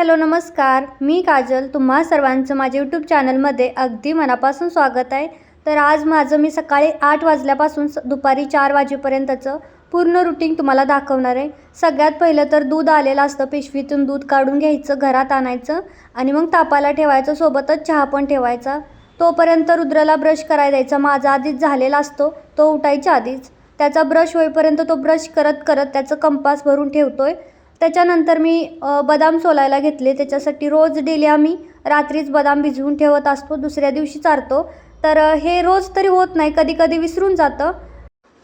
Hello नमस्कार. मी काजल. तुम्हा सर्वांचं माझ्या यूट्यूब चॅनलमध्ये अगदी मनापासून स्वागत आहे. तर आज माझं मी सकाळी आठ वाजल्यापासून स दुपारी चार वाजेपर्यंतचं पूर्ण रुटीन तुम्हाला दाखवणार आहे. सगळ्यात पहिलं तर दूध आलेलं असतं पिशवीतून दूध काढून घ्यायचं घरात आणायचं आणि मग तापाला ठेवायचं सोबतच चहा पण ठेवायचा. तोपर्यंत रुद्रला ब्रश करायला द्यायचा. माझा आधीच झालेला असतो तो उठायच्या आधीच. त्याचा ब्रश होईपर्यंत तो ब्रश करत करत त्याचं कंपास भरून ठेवतो आहे त्याच्यानंतर मी बदाम सोलायला घेतले. त्याच्यासाठी रोज डेली आम्ही रात्रीच बदाम भिजवून ठेवत असतो. दुसऱ्या दिवशी चारतो. तर हे रोज तरी होत नाही. कधी कधी विसरून जातं.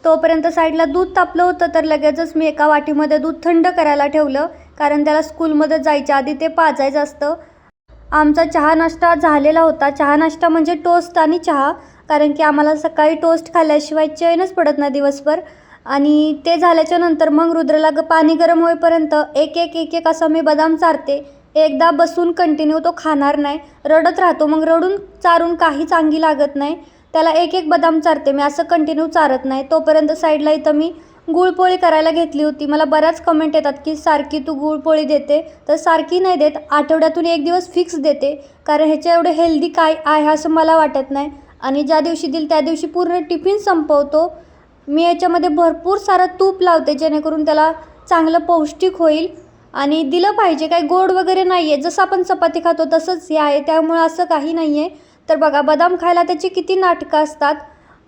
तोपर्यंत साईडला दूध तापलं होतं तर लगेचच मी एका वाटीमध्ये दूध थंड करायला ठेवलं. कारण त्याला स्कूलमध्ये जायच्या आधी ते पाजायचं असतं. आमचा चहा नाश्ता झालेला होता. चहा नाश्ता म्हणजे टोस्ट आणि चहा. कारण की आम्हाला सकाळी टोस्ट खाल्ल्याशिवाय चैनच पडत नाही दिवसभर. आणि ते झाल्याच्यानंतर मग रुद्रला ग पाणी गरम होईपर्यंत एक एक एक एक असं मी बदाम चारते. एकदा बसून कंटिन्यू तो खाणार नाही. रडत राहतो. मग रडून चारून काही चांगली लागत नाही. त्याला एक एक बदाम चारते. मी असं कंटिन्यू चारत नाही. तोपर्यंत साईडला इथं मी गुळपोळी करायला घेतली होती. मला बऱ्याच कमेंट येतात की सारखी तू गुळपोळी देते. तर सारखी नाही देत. आठवड्यातून एक दिवस फिक्स देते. कारण ह्याच्या एवढे हेल्दी काय आहे असं मला वाटत नाही. आणि ज्या दिवशी दिल त्या दिवशी पूर्ण टिफिन संपवतो. मी याच्यामध्ये भरपूर सारं तूप लावते जेणेकरून त्याला चांगलं पौष्टिक होईल. आणि दिलं पाहिजे काही गोड वगैरे नाही आहे जसं आपण चपाती खातो तसंच हे आहे. त्यामुळं असं काही नाही आहे तर बघा बदाम खायला त्याची किती नाटकं असतात.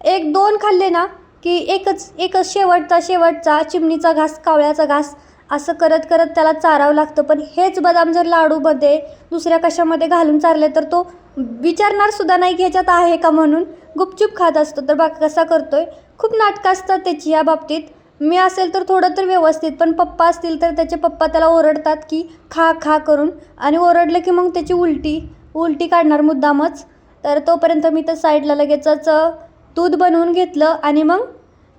एक दोन खाल्ले ना की एकच एकच शेवटचा शेवटचा चिमणीचा घास कावळ्याचा घास असं करत करत त्याला चारावं लागतं. पण हेच बदाम जर लाडूमध्ये दुसऱ्या कशामध्ये घालून चारले तर तो विचारणार सुद्धा नाही की ह्याच्यात आहे का म्हणून. गुपचूप खात असतो. तर बाकी कसा करतोय? खूप नाटकं असतात त्याची या बाबतीत. मी असेल तर थोडं तर व्यवस्थित पण पप्पा असतील तर त्याचे पप्पा त्याला ओरडतात की खा खा करून. आणि ओरडलं की मग त्याची उलटी उलटी काढणार मुद्दामच. तर तोपर्यंत मी तर साईडला लगेचच दूध बनवून घेतलं आणि मग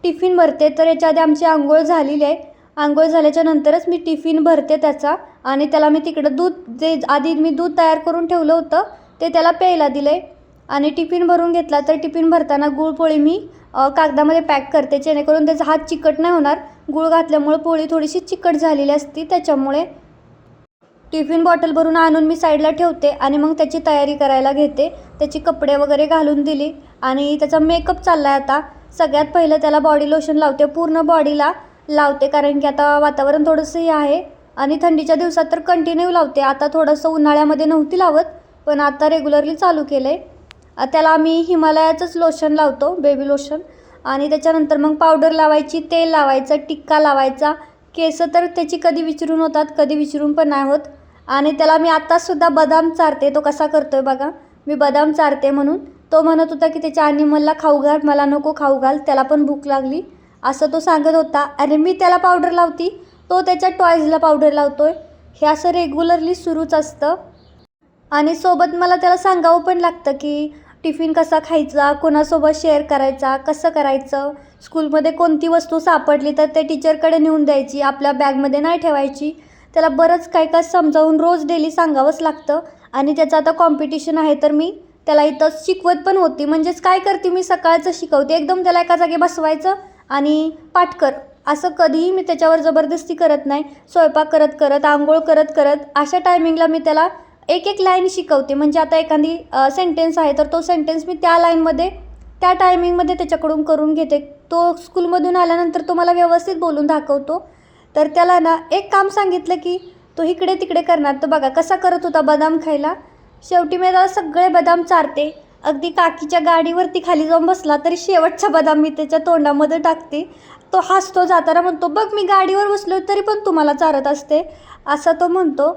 टिफिन भरते. तर याच्या आधी आमची आंघोळ झालेली आहे. आंघोळ झाल्याच्या नंतरच मी टिफिन भरते त्याचा. आणि त्याला मी तिकडं दूध जे आधी मी दूध तयार करून ठेवलं होतं ते त्याला प्यायला दिलं आहे आणि टिफिन भरून घेतला तर टिफिन भरताना गुळपोळी मी कागदामध्ये पॅक करते. जेणेकरून त्याचा हात चिकट नाही होणार. गुळ घातल्यामुळं पोळी थोडीशी चिकट झालेली असती. त्याच्यामुळे टिफिन बॉटल भरून आणून मी साईडला ठेवते आणि मग त्याची तयारी करायला घेते. त्याची कपडे वगैरे घालून दिली आणि त्याचा मेकअप चालला आहे आता. सगळ्यात पहिलं त्याला बॉडी लोशन लावते. पूर्ण बॉडीला लावते कारण की आता वातावरण थोडंसं हे आहे आणि थंडीच्या दिवसात तर कंटिन्यू लावते. आता थोडंसं उन्हाळ्यामध्ये नव्हती लावत पण आता रेग्युलरली चालू केलं आहे त्याला आम्ही हिमालयाचंच लोशन लावतो बेबी लोशन आणि त्याच्यानंतर मग पावडर लावायची तेल लावायचं टिक्का लावायचा. केस तर त्याची कधी विचरून होतात कधी विचरून पण नाही होत. आणि त्याला मी आत्तासुद्धा बदाम चारते तो कसा करतो आहे बघा. मी बदाम चारते म्हणून. तो म्हणत होता की त्याच्या ॲनिमलला खाऊ घाल मला नको खाऊ घाल त्याला पण भूक लागली. असं तो सांगत होता. आणि मी त्याला पावडर लावती. तो त्याच्या टॉयजला पावडर लावतो आहे हे असं रेग्युलरली सुरूच असतं. आणि सोबत मला त्याला सांगावं पण लागतं की टिफिन कसा खायचा कोणासोबत शेअर करायचा कसं करायचं स्कूलमध्ये कोणती वस्तू सापडली तर ते टीचरकडे नेऊन द्यायची आपल्या बॅगमध्ये नाही ठेवायची. त्याला बरंच काय काय समजावून रोज डेली सांगावंच लागतं आणि त्याचं आता कॉम्पिटिशन आहे तर मी त्याला इथं शिकवत पण होती. म्हणजेच काय करते मी? सकाळचं शिकवते. एकदम त्याला एका जागी बसवायचं आणि पाठ कर. असं कधीही मी त्याच्यावर जबरदस्ती करत नाही. स्वयंपाक करत करत आंघोळ करत करत अशा टायमिंगला मी त्याला एक एक लाईन शिकवते. म्हणजे आता एखादी सेंटेन्स आहे तर तो सेंटेन्स मी त्या लाईनमध्ये त्या टायमिंगमध्ये त्याच्याकडून करून घेते. तो स्कूलमधून आल्यानंतर तो मला व्यवस्थित बोलून दाखवतो. तर त्याला ना एक काम सांगितलं की तो इकडे तिकडे करणार. तो बघा कसा करत होता बदाम खायला? शेवटी मी त्याला सगळे बदाम चारते. अगदी काकीच्या गाडीवरती खाली जाऊन बसला तरी शेवटचा बदाम मी त्याच्या तोंडामध्ये टाकते. तो हसतो जाताना म्हणतो बघ मी गाडीवर बसलो तरी पण तुम्हाला चारत असते. असं तो म्हणतो.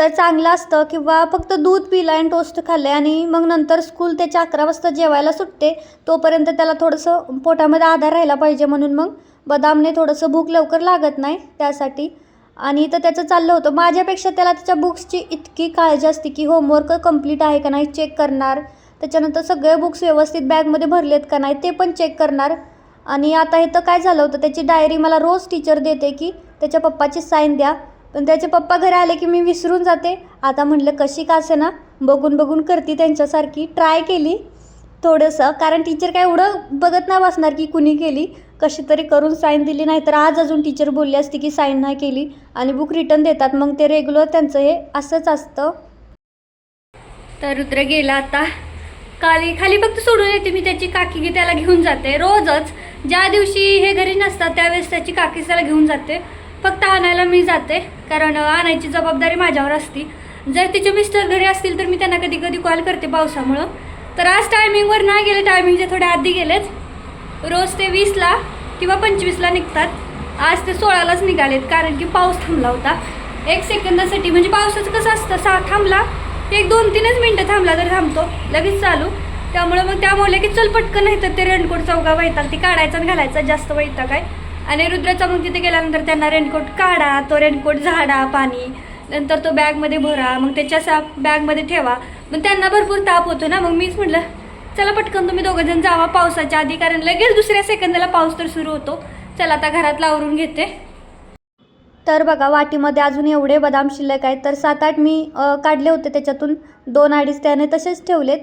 तर चांगलं असतं किंवा फक्त दूध पिलं आणि टोस्ट खाल्ले आणि मग नंतर स्कूल त्याच्या अकरा वाजता जेवायला सुटते तोपर्यंत त्याला थोडंसं पोटामध्ये आधार राहिला पाहिजे म्हणून मग बदामने थोडंसं भूक लवकर लागत नाही त्यासाठी. आणि तर त्याचं चाललं होतं. माझ्यापेक्षा त्याला त्याच्या बुक्सची इतकी काळजी असते की होमवर्क कंप्लीट आहे का नाही चेक करणार. त्याच्यानंतर सगळे बुक्स व्यवस्थित बॅगमध्ये भरलेत का नाही ते पण चेक करणार. आणि आता इथं काय झालं होतं त्याची डायरी मला रोज टीचर देते की त्याच्या पप्पाची साईन द्या. पण त्याचे पप्पा घरी आले की मी विसरून जाते. आता म्हटलं कशी का असे ना बघून बघून करते त्यांच्यासारखी. ट्राय केली थोडंसं कारण टीचर काय एवढं बघत नाही बसणार की कुणी केली. कशी तरी करून साईन दिली नाही तर आज अजून टीचर बोलली असती की साईन नाही केली. आणि बुक रिटर्न देतात मग ते रेग्युलर त्यांचं हे असंच असतं. तर रुद्र गेला आता. खाली खाली फक्त सोडून येते मी त्याची काकी की त्याला घेऊन जाते. रोजच ज्या दिवशी हे घरी नसतात त्यावेळेस त्याची काकी त्याला घेऊन जाते. फक्त आणायला मी जाते कारण आणायची जबाबदारी माझ्यावर असती. जर तिचे मिस्टर घरी असतील तर मी त्यांना कधी कधी कॉल करते पावसामुळं. तर आज टायमिंगवर नाही गेले टायमिंगच्या थोड्या आधी गेलेच. रोज ते वीसला किंवा पंचवीसला निघतात. आज ते सोळालाच निघालेत कारण की पाऊस थांबला होता. एक सेकंदासाठी म्हणजे पावसाचं कसं असतं सा थांबला एक दोन तीनच मिनटं थांबला तर थांबतो लगेच चालू. त्यामुळं मग त्यामुळे की चल पटकन नाही तर ते रेनकोट चौगा वैताग ती काढायचा आणि घालायचा जास्त वैताग आहे. आणि रुद्राचा मग तिथे गेल्यानंतर त्यांना रेनकोट काढा तो रेनकोट झाडा पाणी. नंतर तो बॅगमध्ये भरा मग त्याच्या सा बॅगमध्ये ठेवा. मग त्यांना भरपूर ताप होतो ना मग मीच म्हटलं चला पटकन तुम्ही दोघं जण जावा पावसाच्या आधी कारण लगेच दुसऱ्या सेकंदाला पाऊस तर सुरू होतो. चला आता घरात लावरून घेते. तर बघा वाटीमध्ये अजून एवढे बदाम शिल्लक आहेत तर सात आठ मी काढले होते त्याच्यातून. दोन अडीच त्याने तसेच ठेवलेत.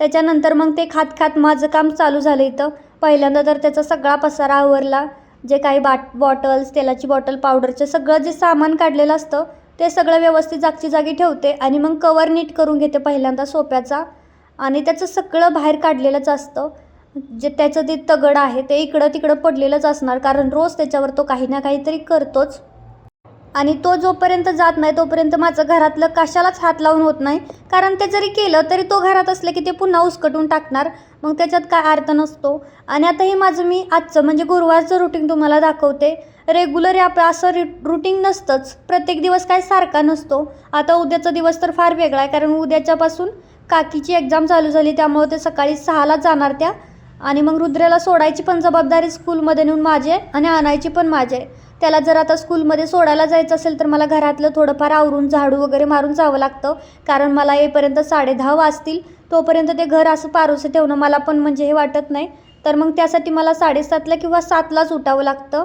त्याच्यानंतर मग ते खात खात माझं काम चालू झालं इथं. पहिल्यांदा तर त्याचा सगळा पसारा आवरला. जे काही बाट बॉटल्स तेलाची बॉटल पावडरचं सगळं जे सामान काढलेलं असतं ते सगळं व्यवस्थित जागची जागी ठेवते आणि मग कवर नीट करून घेते पहिल्यांदा सोप्याचा. आणि त्याचं सगळं बाहेर काढलेलंच असतं. जे त्याचं ते तगड आहे ते इकडं तिकडं पडलेलंच असणार कारण रोज त्याच्यावर तो काही ना काहीतरी करतोच. आणि तो जोपर्यंत जात नाही तोपर्यंत माझं घरातलं कशालाच हात लावून होत नाही. कारण ते जरी केलं तरी तो घरात असलं की ते पुन्हा उसकटून टाकणार. मग त्याच्यात काय अर्थ नसतो. आणि आता हे माझं मी आजचं म्हणजे गुरुवारचं रुटीन तुम्हाला दाखवते. रेग्युलर आप असं रि रुटीन नसतंच. प्रत्येक दिवस काय सारखा नसतो. आता उद्याचा दिवस तर फार वेगळा आहे कारण उद्याच्यापासून काकीची एक्झाम चालू झाली त्यामुळे ते सकाळी सहालाच जाणार त्या. आणि मग रुद्राला सोडायची पण जबाबदारी स्कूलमध्ये नेऊन माझी आहे आणि आणायची पण माझी आहे. त्याला जर आता स्कूलमध्ये सोडायला जायचं असेल तर मला घरातलं थोडंफार आवरून झाडू वगैरे मारून जावं लागतं. कारण मला येईपर्यंत साडेदहा वाजतील. तोपर्यंत ते घर असं पारोसं ठेवणं मला पण म्हणजे हे वाटत नाही. तर मग त्यासाठी मला साडेसातला किंवा सातलाच उठावं लागतं.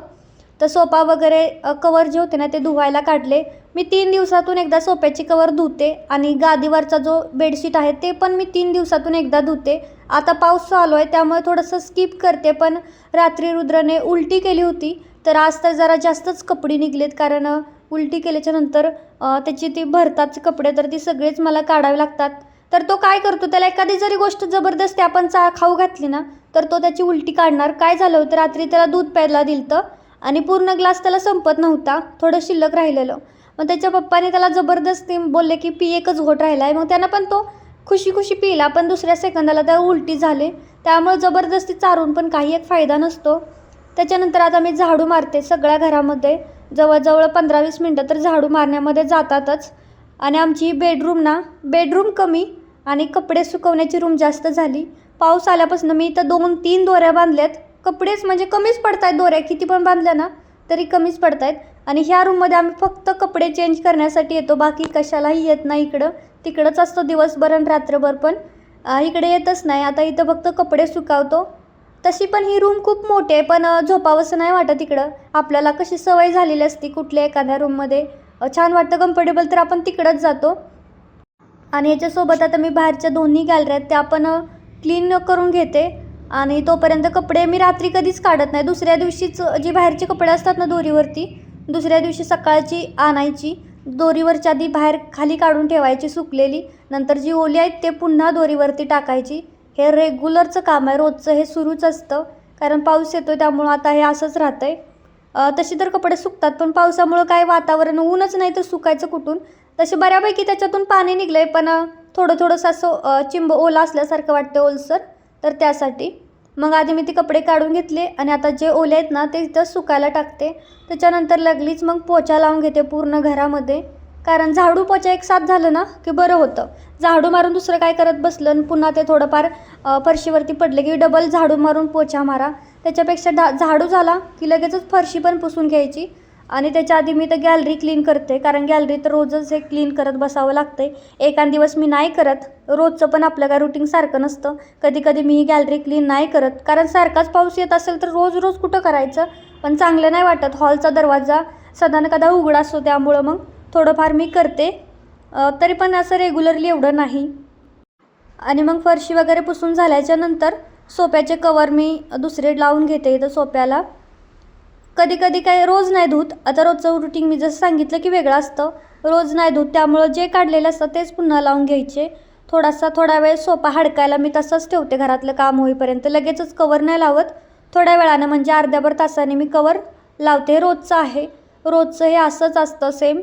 तर सोफा वगैरे कवर जे होते ना ते धुवायला काढले. मी तीन दिवसातून एकदा सोप्याची कवर धुते आणि गादीवरचा जो बेडशीट आहे ते पण मी तीन दिवसातून एकदा धुते. आता पाऊस चालू आहे त्यामुळे थोडंसं स्किप करते पण रात्री रुद्रने उलटी केली होती. तर आज तर जरा जास्तच कपडे निघलेत कारण उलटी केल्याच्यानंतर त्याची ती भरतात कपडे तर ती सगळेच मला काढावे लागतात. तर तो काय करतो त्याला एखादी जरी गोष्ट जबरदस्ती आपण चा खाऊ घातली ना तर तो त्याची उलटी काढणार. काय झालं होतं रात्री त्याला दूध प्यायला दिलं आणि पूर्ण ग्लास त्याला संपत नव्हता थोडं शिल्लक राहिलेलं. मग त्याच्या पप्पाने त्याला जबरदस्ती बोलले की पी एकच घोट राहिला आहे मग त्यानं पण तो खुशी खुशी पिला पण दुसऱ्या सेकंदाला त्या उलटी झाले. त्यामुळे जबरदस्ती चारून पण काही एक फायदा नसतो. त्याच्यानंतर आता मी झाडू मारते सगळ्या घरामध्ये. जवळजवळ पंधरा वीस मिनटं तर झाडू मारण्यामध्ये जातातच. आणि आमची बेडरूम ना बेडरूम कमी आणि कपडे सुकवण्याची रूम जास्त झाली. पाऊस आल्यापासून मी इथं दोन तीन दोऱ्या बांधल्यात. कपडेच म्हणजे कमीच पडत आहेत दोऱ्या किती पण बांधल्या ना तरी कमीच पडत आहेत आणि ह्या रूममध्ये आम्ही फक्त कपडे चेंज करण्यासाठी येतो बाकी कशालाही येत नाही इकडं. तिकडंच असतो दिवसभर आणि रात्रभर पण. इकडे येतच नाही. आता इथं फक्त कपडे सुकावतो. तशी पण ही रूम खूप मोठी आहे पण झोपावंसं नाही वाटत इकडं. आपल्याला कशी सवय झालेली असती कुठल्या एखाद्या रूममध्ये छान वाटतं कम्फर्टेबल तर आपण तिकडंच जातो. आणि याच्यासोबत आता मी बाहेरच्या दोन्ही गॅलऱ्या आहेत त्या पण क्लीन करून घेते. आणि तोपर्यंत कपडे मी रात्री कधीच काढत नाही. दुसऱ्या दिवशीच जी बाहेरचे कपडे असतात ना दोरीवरती दुसऱ्या दिवशी सकाळची आणायची. दोरीवरच्या आधी बाहेर खाली काढून ठेवायची सुकलेली. नंतर जी ओली आहेत ते पुन्हा दोरीवरती टाकायची. हे रेग्युलरचं काम आहे. रोजचं हे सुरूच असतं. कारण पाऊस येतो त्यामुळं आता हे असंच राहतं आहे तशी तर कपडे सुकतात पण पावसामुळं काय वातावरण ऊनच नाही तर सुकायचं कुठून? तसे बऱ्यापैकी त्याच्यातून पाणी निघलं आहे पण थोडं थोडंसं असं चिंब ओला असल्यासारखं वाटतं ओलसर. तर त्यासाठी. मग आधी मी ते कपडे काढून घेतले आणि आता जे ओले आहेत ना ते तिथं सुकायला टाकते. त्याच्यानंतर लगलीच मग पोचा लावून घेते पूर्ण घरामध्ये. कारण झाडू पोचा एक साथ झालं ना की बरं होतं. झाडू मारून दुसरं काय करत बसलं आणि पुन्हा ते थोडंफार फरशीवरती पडले की डबल झाडू मारून पोचा मारा. त्याच्यापेक्षा डा झाडू झाला की लगेचच फरशी पण पुसून घ्यायची. आणि त्याच्या आधी मी तर गॅलरी क्लीन करते कारण गॅलरी तर रोजच हे क्लीन करत बसावं लागते एकान दिवस मी नाही करत रोजचं पण आपलं काय रुटीन सारखं नसतं. कधी कधी मी ही गॅलरी क्लीन नाही करत कारण सारखाच पाऊस येत असेल तर रोज रोज कुठं करायचं? पण चांगलं नाही वाटत. हॉलचा दरवाजा सदा कदा उघडा असतो त्यामुळं मग. थोडंफार मी करते. तरी पण असं रेग्युलरली एवढं नाही. आणि मग फरशी वगैरे पुसून झाल्याच्यानंतर सोप्याचे कवर मी दुसरे लावून घेते इथं सोप्याला. कधी कधी काय रोज नाही धूत. आता रोजचं रुटीन मी जसं सांगितलं की वेगळं असतं. रोज नाही धूत. त्यामुळं जे काढलेलं असतं तेच पुन्हा लावून घ्यायचे. थोडासा थोडा वेळ सोपा हडकायला मी तसंच ठेवते. घरातलं काम होईपर्यंत लगेचच कवर नाही लावत. थोड्या वेळानं म्हणजे अर्ध्याभर तासाने मी कवर लावते. रोजचं आहे. रोजचं हे असंच असतं सेम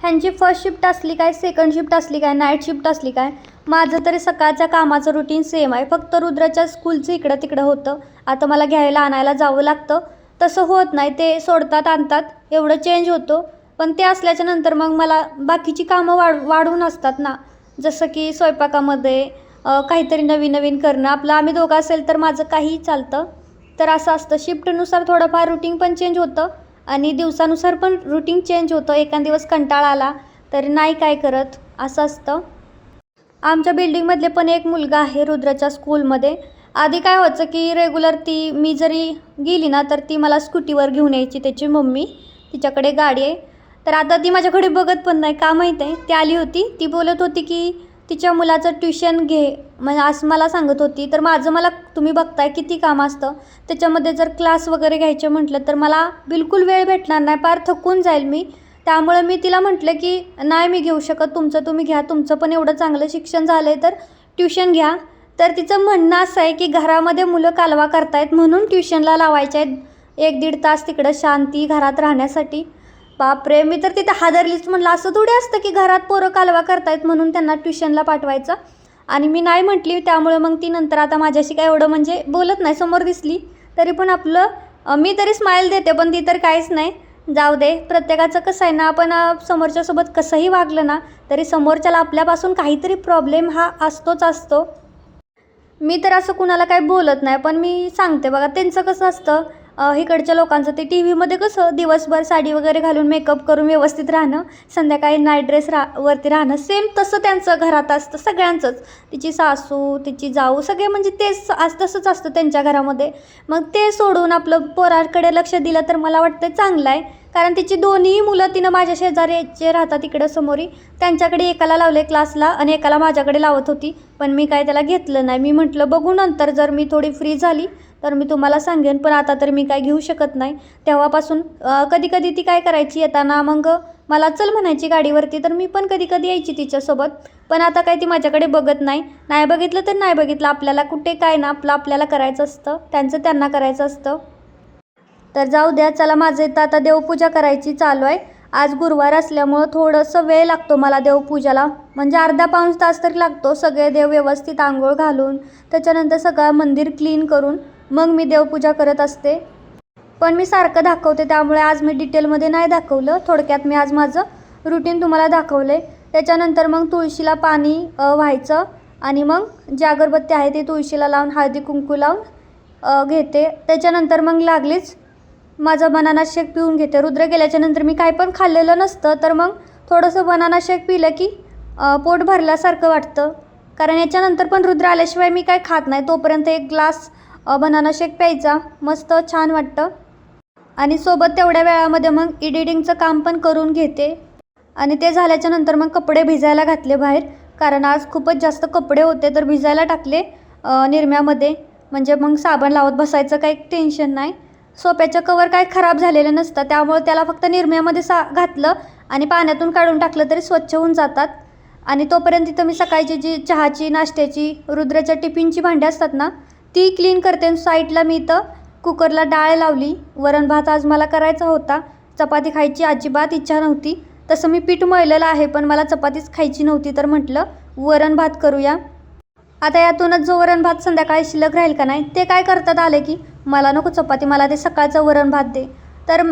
ह्यांची फर्स्ट शिफ्ट असली काय सेकंड शिफ्ट असली काय नाईट शिफ्ट असली काय माझं तरी सकाळच्या कामाचं रुटीन सेम आहे. फक्त रुद्राच्या स्कूलचं इकडं तिकडं होतं. आता मला घ्यायला आणायला जावं लागतं. तसं होत नाही. ते सोडतात आणतात. एवढं चेंज होतो. पण ते असल्याच्या नंतर मग मला बाकीची कामं वाढ वाढून असतात ना. जसं की स्वयंपाकामध्ये काहीतरी नवीन नवीन करणं. आपलं आम्ही दोघं असेल तर माझं काहीही चालतं. तर असं असतं. शिफ्टनुसार थोडंफार रुटीन पण चेंज होतं. आणि दिवसानुसार पण रुटीन चेंज होतं. एखाद दिवस कंटाळा आला तर नाही काय करत. असं असतं. आमच्या बिल्डिंगमधले पण एक मुलगा आहे रुद्राच्या स्कूलमध्ये आधी काय व्हायचं की रेग्युलर ती मी जरी गेली ना तर ती मला स्कूटीवर घेऊन यायची त्याची मम्मी. तिच्याकडे गाडी आहे. तर आता ती माझ्याकडे बघत पण नाही. का माहीत आहे? ती आली होती. ती बोलत होती की तिच्या मुलाचं ट्युशन घे. म्हणजे असं मला सांगत होती. तर माझं मला तुम्ही बघताय किती काम असतं. त्याच्यामध्ये जर क्लास वगैरे घ्यायचे म्हटलं तर मला बिलकुल वेळ भेटणार नाही. पार थकून जाईल मी. त्यामुळं मी तिला म्हटलं की नाही मी घेऊ शकत. तुमचं तुम्ही घ्या. तुमचं पण एवढं चांगलं शिक्षण झालं आहे तर ट्युशन घ्या. तर तिचं म्हणणं असं आहे की घरामध्ये मुलं कालवा करतायत म्हणून ट्युशनला लावायचे आहेत. एक दीड तास तिकडं शांती घरात राहण्यासाठी. बापरे मी तर तिथं हादरलीच म्हणलं. असं थोडी असतं की घरात पोरं कालवा करतायत म्हणून त्यांना ट्युशनला पाठवायचं. आणि मी नाही म्हटली त्यामुळे मग ती नंतर आता माझ्याशी काय एवढं म्हणजे बोलत नाही समोर दिसली. तरी पण आपलं मी तरी स्माईल देते पण ती तर काहीच नाही. जाऊ दे प्रत्येकाचं कसं आहे ना आपण समोरच्यासोबत कसंही वागलं ना तरी समोरच्याला आपल्यापासून काहीतरी प्रॉब्लेम हा असतोच असतो. मी तर असं कुणाला काही बोलत नाही पण मी सांगते बघा त्यांचं कसं असतं इकडच्या लोकांचं ते टी व्हीमध्ये कसं दिवसभर साडी वगैरे घालून मेकअप करून व्यवस्थित राहणं संध्याकाळी नाईट ड्रेस रा वरती राहणं सेम तसं त्यांचं घरात असतं सगळ्यांचंच. तिची सासू तिची जाऊ सगळे म्हणजे तेच आज तसंच असतं त्यांच्या घरामध्ये. मग ते सोडून आपलं पोराकडे लक्ष दिलं तर मला वाटतं चांगलं आहे. कारण तिची दोन्ही मुलं तिनं माझ्या शेजारी जे राहतात इकडं समोरी. त्यांच्याकडे एकाला लावले क्लासला आणि एकाला माझ्याकडे लावत होती. पण मी काय त्याला घेतलं नाही. मी म्हटलं बघू नंतर जर मी थोडी फ्री झाली तर मी तुम्हाला सांगेन पण आता तर मी काय घेऊ शकत नाही. तेव्हापासून कधी कधी ती काय करायची येताना मग मला चल म्हणायची गाडीवरती तर मी पण कधी कधी यायची तिच्यासोबत. पण आता काय ती माझ्याकडे बघत नाही. नाही बघितलं तर नाही बघितलं आपल्याला कुठे काय ना आपलं आपल्याला करायचं असतं. त्यांचं त्यांना करायचं असतं. तर जाऊ द्या चला माझं इथं आता देवपूजा करायची चालू आहे. आज गुरुवार असल्यामुळं थोडंसं वेळ लागतो मला देवपूजाला. म्हणजे अर्धा पाऊण तास तरी लागतो सगळे देव व्यवस्थित आंघोळ घालून त्याच्यानंतर सगळं मंदिर क्लीन करून. मग मी देवपूजा करत असते. पण मी सारखं दाखवते त्यामुळे आज मी डिटेलमध्ये नाही दाखवलं. थोडक्यात मी आज माझं रुटीन तुम्हाला दाखवलं. आहे त्याच्यानंतर मग तुळशीला पाणी व्हायचं आणि मग जी अगरबत्ती आहे ती तुळशीला लावून हळदी कुंकू लावून घेते. त्याच्यानंतर मग लागलीच माझं बनाना शेक पिऊन घेते. रुद्र गेल्याच्यानंतर मी काय पण खाल्लेलं नसतं तर मग थोडंसं बनाना शेक पिलं की पोट भरल्यासारखं वाटतं. कारण याच्यानंतर पण रुद्र आल्याशिवाय मी काय खात नाही. तोपर्यंत एक ग्लास बनाना शेक प्यायचा. मस्त छान वाटतं. आणि सोबत तेवढ्या वेळामध्ये मग एडिटिंगचं काम पण करून घेते. आणि ते झाल्याच्यानंतर मग कपडे भिजायला घातले बाहेर. कारण आज खूपच जास्त कपडे होते तर भिजायला टाकले निरम्यामध्ये. म्हणजे मग साबण लावत बसायचं काही टेन्शन नाही. सोप्याचं कवर काय खराब झालेलं नसतं. त्यामुळे त्याला फक्त निरम्यामध्ये सा घातलं आणि पाण्यातून काढून टाकलं तरी स्वच्छ होऊन जातात. आणि तोपर्यंत तिथं मी सकाळची जी चहाची नाश्त्याची रुद्राच्या टिफिनची भांडी असतात ना ती क्लीन करते आणि साईडला मी इथं कुकरला डाळ लावली. वरण भात आज मला करायचा होता. चपाती खायची अजिबात इच्छा नव्हती. तसं मी पीठ मळलेलं आहे पण मला चपातीच खायची नव्हती तर म्हटलं वरण भात करूया. आता यातूनच जो वरण भात संध्याकाळी शिल्लक राहील का नाही ते काय करतात आले की मला नको चपाती मला ते सकाळचं वरण भात दे. तर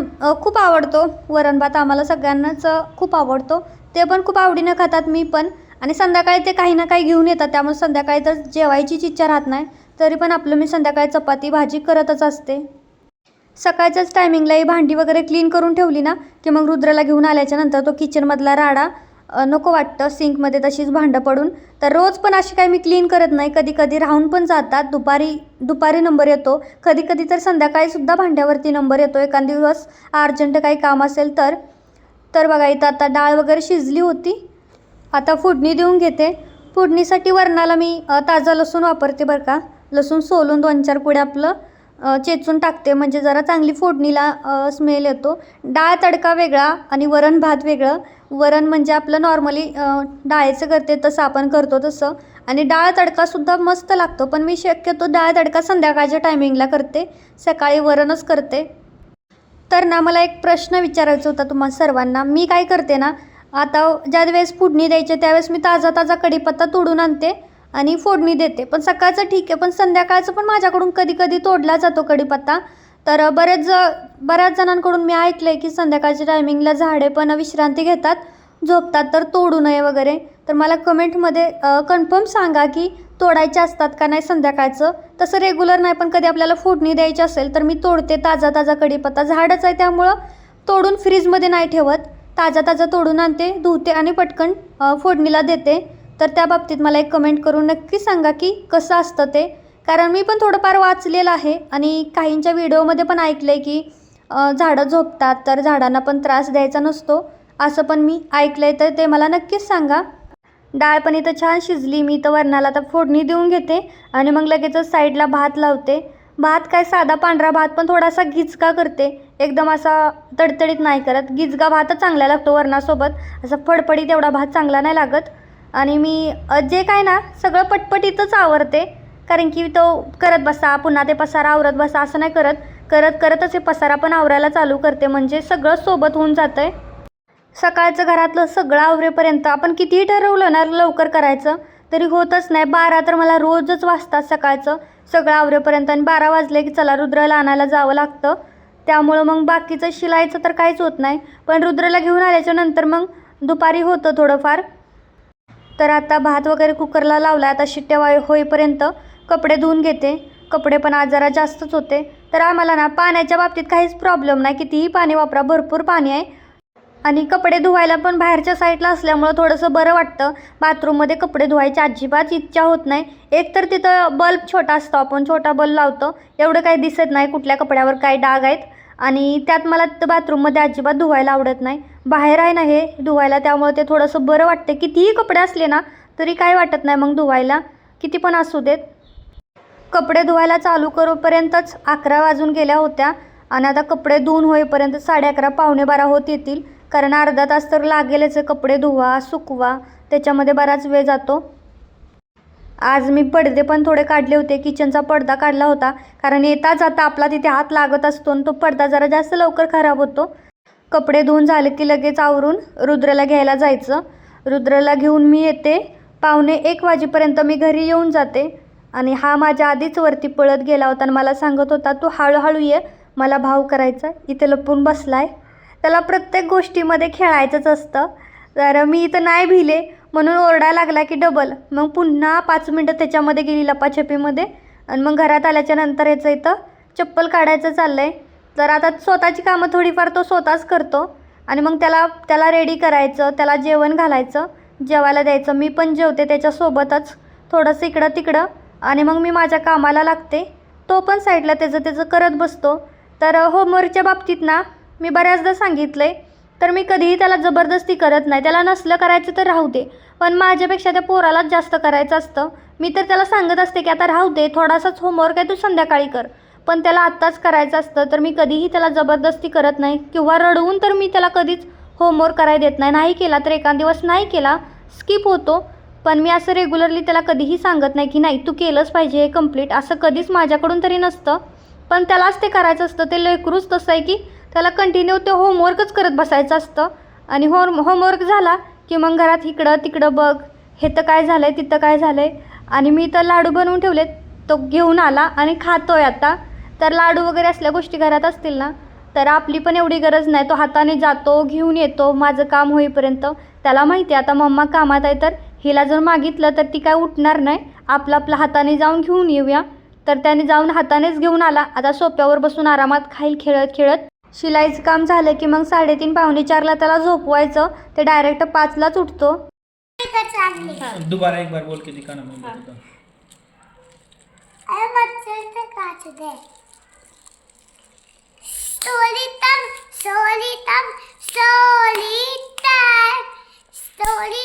खूप आवडतो वरण भात आम्हाला सगळ्यांनाच खूप आवडतो. ते पण खूप आवडीनं खातात मी पण. आणि संध्याकाळी ते काही ना काही घेऊन येतात त्यामुळे संध्याकाळी तर जेवायचीच इच्छा राहत नाही. तरी पण आपलं मी संध्याकाळी चपाती भाजी करतच असते. सकाळच्याच टायमिंगलाही भांडी वगैरे क्लीन करून ठेवली ना की मग रुद्राला घेऊन आल्याच्यानंतर तो किचनमधला राडा नको वाटतं सिंकमध्ये तशीच भांडं पडून. तर रोज पण अशी काही मी क्लीन करत नाही. कधी कधी राहून पण जातात. दुपारी दुपारी नंबर येतो. कधी कधी तर संध्याकाळीसुद्धा भांड्यावरती नंबर येतो. एखाद दिवस अर्जंट काही काम असेल तर तर बघा इथं आता डाळ वगैरे शिजली होती. आता फोडणी देऊन घेते. फोडणीसाठी वरणाला मी ताजा लसूण वापरते बरं का. लसूण सोलून दोन चार पुढे आपलं चेचून टाकते. म्हणजे जरा चांगली फोडणीला स्मेल येतो. डाळ तडका वेगळा आणि वरण भात वेगळं. वरण म्हणजे आपलं नॉर्मली डाळीचं करते तसं आपण करतो तसं. आणि डाळ तडकासुद्धा मस्त लागतो. पण मी शक्यतो डाळ तडका संध्याकाळच्या टायमिंगला करते. सकाळी वरणच करते. तर ना मला एक प्रश्न विचारायचा होता तुम्हा सर्वांना. मी काय करते ना आता ज्या वेळेस फोडणी द्यायची त्यावेळेस मी ताजा ताजा कढीपत्ता तोडून आणते. आणि फोडणी देते. पण सकाळचं ठीक आहे पण संध्याकाळचं पण माझ्याकडून कधी कधी तोडला जातो कढीपत्ता. तर बरेच ज बऱ्याच जणांकडून मी ऐकलं आहे की संध्याकाळच्या टायमिंगला झाडे पण विश्रांती घेतात झोपतात तर तोडू नये वगैरे. तर मला कमेंटमध्ये कन्फर्म सांगा की तोडायचे असतात का नाही संध्याकाळचं? तसं रेग्युलर नाही पण कधी आपल्याला फोडणी द्यायची असेल तर मी तोडते. ताजा ताजा कढीपत्ता झाडच आहे त्यामुळं तोडून फ्रीजमध्ये नाही ठेवत. ताजा ताजा तोडून आणते धुते आणि पटकन फोडणीला देते. तर त्या बाबतीत मला एक कमेंट करून नक्की सांगा की कसं असतं ते. कारण मी पण थोडंफार वाचलेलं आहे आणि काहींच्या व्हिडिओमध्ये पण ऐकलं आहे की झाडं झोपतात तर झाडांना पण त्रास द्यायचा नसतो असं पण मी ऐकलं आहे तर ते मला नक्कीच सांगा. डाळ पण इथं छान शिजली मी इथं वरणाला आता फोडणी देऊन घेते आणि मग लगेचच साईडला भात लावते. भात काय साधा पांढरा भात पण थोडासा गिचका करते. एकदम असा तडतडीत नाही करत. गिचका भातच चांगला लागतो वरणासोबत. असा फडफडीत एवढा भात चांगला नाही लागत. आणि मी जे काय ना सगळं पटपटीतच आवरते. कारण की तो करत बसा पुन्हा ते पसारा आवरत बसा असं नाही करत. करत करतच हे पसारा पण आवरायला चालू करते. म्हणजे सगळं सोबत होऊन जातं आहे सकाळचं घरातलं सगळं आवरेपर्यंत आपण कितीही ठरवलं ना लवकर करायचं तरी होतच नाही. बारा तर मला रोजच वाजतात सकाळचं. सगळं आवरेपर्यंत आणि बारा वाजले की चला रुद्रला आणायला जावं लागतं. त्यामुळं मग बाकीचं शिलायचं तर काहीच होत नाही. पण रुद्रला घेऊन आल्याच्यानंतर मग दुपारी होतं थोडंफार. तर आता भात वगैरे कुकरला लावला आता शिट्ट्या वाय होईपर्यंत कपडे धुवून घेते. कपडे पण आज जरा जास्तच होते. तर आम्हाला ना पाण्याच्या बाबतीत काहीच प्रॉब्लेम नाही. कितीही पाणी वापरा भरपूर पाणी आहे. आणि कपडे धुवायला पण बाहेरच्या साईडला असल्यामुळं थोडंसं बरं वाटतं. बाथरूममध्ये कपडे धुवायची अजिबात इच्छा होत नाही. एक तर तिथं बल्ब छोटा असतो आपण छोटा बल्ब लावतो. एवढं काही दिसत नाही कुठल्या कपड्यावर काय डाग आहेत. आणि त्यात मला तर बाथरूममध्ये अजिबात धुवायला आवडत नाही. बाहेर आहे ना हे धुवायला त्यामुळे ते थोडंसं बरं वाटते. कितीही कपडे असले ना तरी काय वाटत नाही मग धुवायला. किती पण असू देत. कपडे धुवायला चालू करूपर्यंतच अकरा वाजून गेल्या होत्या आणि आता कपडे धुवून होईपर्यंत साडे अकरा पावणे बारा होत येतील. कारण अर्धा तास तर लागेलच. कपडे धुवा सुकवा. त्याच्यामध्ये बराच वेळ जातो. आज मी पडदे पण थोडे काढले होते. किचनचा पडदा काढला होता. कारण येता जाता आपला तिथे हात लागत असतो आणि तो पडदा जरा जास्त लवकर खराब होतो. कपडे धुवून झाले की लगेच आवरून रुद्रला घ्यायला जायचं. रुद्रला घेऊन मी येते. पावणे एक वाजेपर्यंत मी घरी येऊन जाते. आणि हा माझ्या आधीच वरती पळत गेला होता आणि मला सांगत होता तू हळूहळू ये. मला भाव करायचा इथे लपून बसला आहे त्याला प्रत्येक गोष्टीमध्ये खेळायचंच असतं. तर मी इथं नाही भिले. म्हणून ओरडायला लागला की डबल मग पुन्हा पाच मिनटं त्याच्यामध्ये गेली लपाछपीमध्ये. आणि मग घरात आल्याच्यानंतर याचं इथं चप्पल काढायचं चाललं आहे तर आता स्वतःची कामं थोडीफार तो स्वतःच करतो. आणि मग त्याला त्याला रेडी करायचं त्याला जेवण घालायचं जेवायला द्यायचं. मी पण जेवते त्याच्यासोबतच. थोडंसं इकडं तिकडं. आणि मग मी माझ्या कामाला लागते. तो पण साईडला त्याचं त्याचं करत बसतो. तर होमवर्कच्या बाबतीत ना मी बऱ्याचदा सांगितलं आहे तर मी कधीही त्याला जबरदस्ती करत नाही. त्याला नसलं करायचं तर राहू दे. पण माझ्यापेक्षा त्या पोरालाच जास्त करायचं असतं. मी तर त्याला सांगत असते की आता राहू दे. थोडासाच होमवर्क आहे तू संध्याकाळी कर. पण त्याला आत्ताच करायचं असतं तर मी कधीही त्याला जबरदस्ती करत नाही. किंवा रडवून तर मी त्याला कधीच होमवर्क करायला देत नाही. नाही केला तर एका दिवस नाही केला स्किप होतो. पण मी असं रेग्युलरली त्याला कधीही सांगत नाही की नाही तू केलंच पाहिजे हे कंप्लीट असं कधीच माझ्याकडून तरी नसतं. पण त्यालाच ते करायचं असतं. ते लेकरूच तसं आहे की त्याला कंटिन्यू ते होमवर्कच करत बसायचं असतं. आणि होम होमवर्क झाला की मग घरात इकडं तिकडं बघ हे तर काय झालं आहे तिथं काय झालं आहे आणि मी तर लाडू बनवून ठेवले तो घेऊन आला आणि खातो आहे आता. तर लाडू वगैरे असल्या गोष्टी घरात असतील ना तर आपली पण एवढी गरज नाही. तो हाताने जातो घेऊन येतो माझं काम होईपर्यंत. त्याला माहिती आहे आता मम्मा कामात आहे तर हिला जर मागितलं तर ती काय उठणार नाही. आपलं आपलं हाताने जाऊन घेऊन येऊया. तर त्याने जाऊन हातानेच घेऊन आला. आता सोप्यावर बसून आरामात खाईल खेळत खेळत. शिलाईचं काम झालं की मग साडेतीन पावणे चारला त्याला झोपवायचं. ते डायरेक्ट पाचलाच उठतो. दोबारा एक बार बोल के दिखाना मैं बोलता अरे मच्छर से काट दे. Story time story time story time time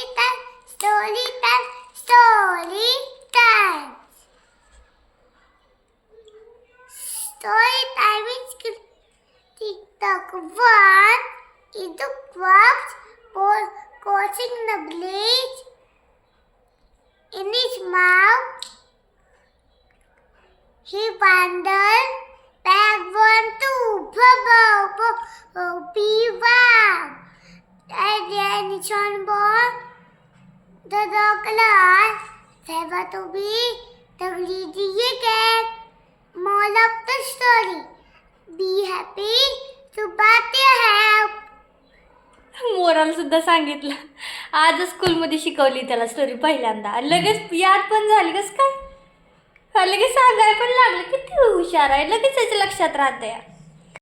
time TikTok one is the for crossing the bridge in his mouth. He wandered back one two bubble be one. And then it's on board the dog glass. Never to be the greedy again. Moral of the story. Be happy to but help. मोराला सुद्धा सांगितलं. आजच स्कूलमध्ये शिकवली त्याला story पहिल्यांदा. लगेच याद पण झाली कस काय? लगेच सांगाय पण लागलं किती हुशार आहे. लगेच त्याच्या लक्षात राहते